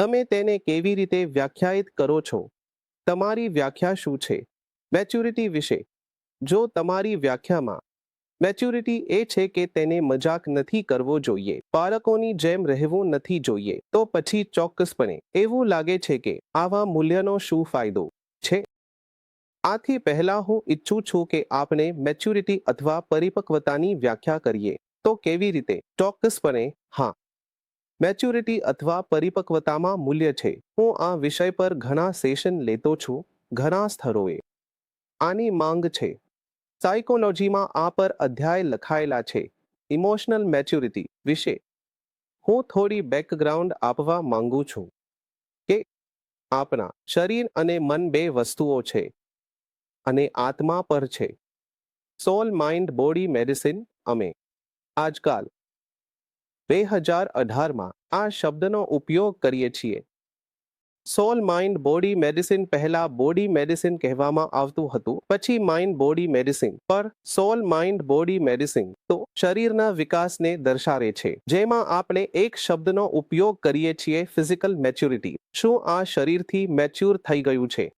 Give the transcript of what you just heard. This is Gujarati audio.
તમે તેને કેવી રીતે વ્યાખ્યાયિત કરો છો? તમારી વ્યાખ્યા શું છે? મેચ્યુરિટી વિશે. જો તમારી વ્યાખ્યામાં મેચ્યુરિટી એ છે કે તેને મજાક નથી કરવો જોઈએ, બાળકોની જેમ રહેવું નથી જોઈએ, તો પછી ચોક્કસપણે એવું લાગે છે કે આવા મૂલ્યનો શું ફાયદો છે? આથી પહેલા હું ઈચ્છું છું કે આપણે મેચ્યુરિટી અથવા પરિપક્વતાની વ્યાખ્યા કરીએ. તો કેવી રીતે? ચોક્કસપણે હા. મેચ્યુરિટી અથવા પરિપક્વતામાં મૂલ્ય છે. હું આ વિષય પર ઘણા સેશન લેતો છું. ઘણા સ્થળોએ. આની માંગ છે. સાયકોલોજીમાં આ પર અધ્યાય લખાયેલા છે. ઇમોશનલ મેચ્યુરિટી વિશે. હું થોડી બેકગ્રાઉન્ડ આપવા માંગુ છું. કે આપણા શરીર અને મન બે વસ્તુઓ છે. અને આત્મા પર છે. સોલ માઇન્ડ બોડી મેડિસિન અમે. આજકાલ બે હજાર અઢારમાં આ શબ્દનો ઉપયોગ કરીએ છીએ. સોલ માઇન્ડ બોડી મેડિસિન પહેલા બોડી મેડિસિન કહેવામાં આવતું હતું, પછી માઇન્ડ બોડી મેડિસિન પર સોલ માઇન્ડ બોડી મેડિસિન તો શરીરના વિકાસને દર્શાવે છે. જેમાં આપણે એક શબ્દનો ઉપયોગ કરીએ છીએ ફિઝિકલ મેચ્યુરિટી શું આ શરીરથી મેચ્યોર થઈ ગયું છે?